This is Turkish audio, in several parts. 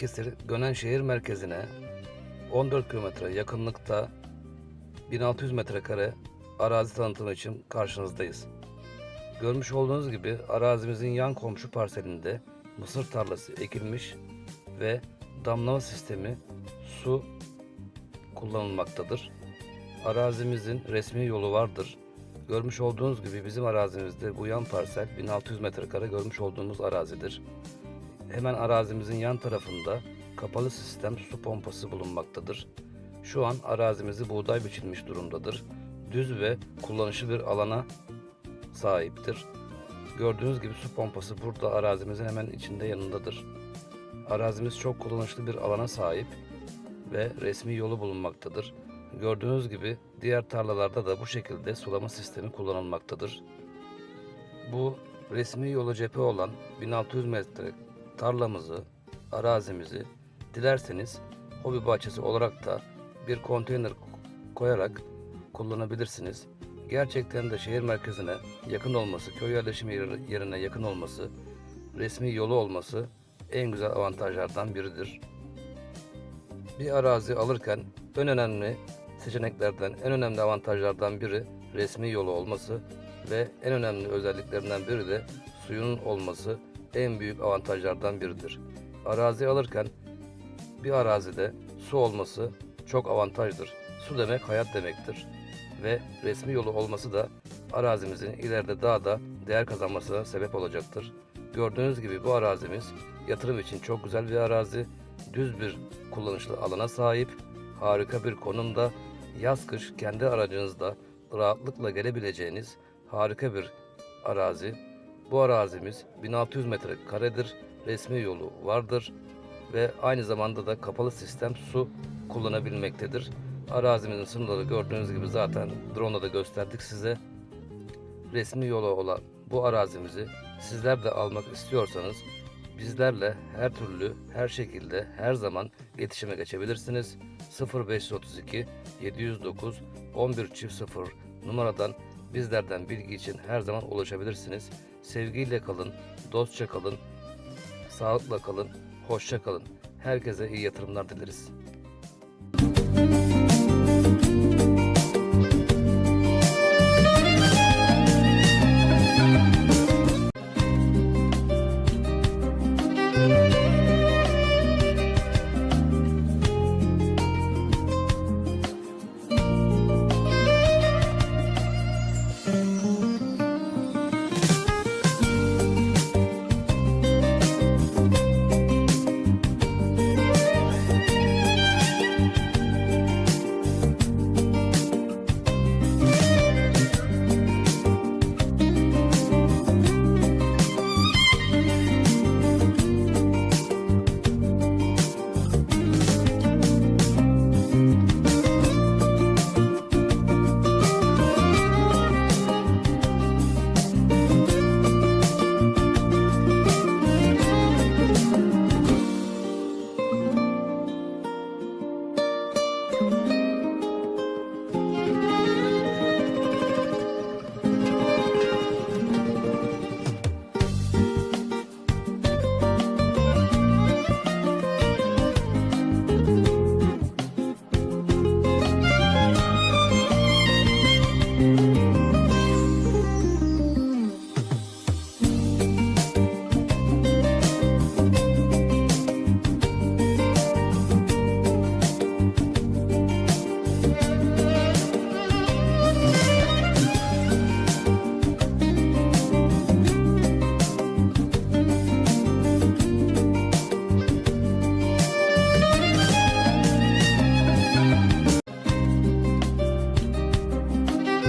Balıkesir Gönen şehir merkezine 14 kilometre yakınlıkta 1600 metrekare arazi tanıtımı için karşınızdayız. Görmüş olduğunuz gibi arazimizin yan komşu parselinde mısır tarlası ekilmiş ve damlama sistemi su kullanılmaktadır. Arazimizin resmi yolu vardır. Görmüş olduğunuz gibi bizim arazimizde bu yan parsel 1600 metrekare görmüş olduğumuz arazidir. Hemen arazimizin yan tarafında kapalı sistem su pompası bulunmaktadır. Şu an arazimizi buğday biçilmiş durumdadır. Düz ve kullanışlı bir alana sahiptir. Gördüğünüz gibi su pompası burada arazimizin hemen içinde yanındadır. Arazimiz çok kullanışlı bir alana sahip ve resmi yolu bulunmaktadır. Gördüğünüz gibi diğer tarlalarda da bu şekilde sulama sistemi kullanılmaktadır. Bu resmi yolu cephe olan 1600 metre tarlamızı, arazimizi dilerseniz hobi bahçesi olarak da bir konteyner koyarak kullanabilirsiniz. Gerçekten de şehir merkezine yakın olması, köy yerleşim yeri- yerine yakın olması, resmi yolu olması en güzel avantajlardan biridir. Bir arazi alırken en önemli seçeneklerden, en önemli avantajlardan biri resmi yolu olması ve en önemli özelliklerinden biri de suyun olması en büyük avantajlardan biridir. Arazi alırken bir arazide su olması çok avantajdır. Su demek hayat demektir. Ve resmi yolu olması da arazimizin ileride daha da değer kazanmasına sebep olacaktır. Gördüğünüz gibi bu arazimiz yatırım için çok güzel bir arazi. Düz bir kullanışlı alana sahip. Harika bir konumda. Yaz kış kendi aracınızda rahatlıkla gelebileceğiniz harika bir arazi. Bu arazimiz 1600 metrekaredir. Resmi yolu vardır ve aynı zamanda da kapalı sistem su kullanabilmektedir. Arazimizin sınırları gördüğünüz gibi zaten drone'da da gösterdik size. Resmi yolu olan bu arazimizi sizler de almak istiyorsanız bizlerle her türlü, her şekilde, her zaman iletişime geçebilirsiniz. 0532 709 11 çift 0 numaradan bizlerden bilgi için her zaman ulaşabilirsiniz. Sevgiyle kalın, dostça kalın, sağlıkla kalın, hoşça kalın. Herkese iyi yatırımlar dileriz.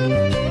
Música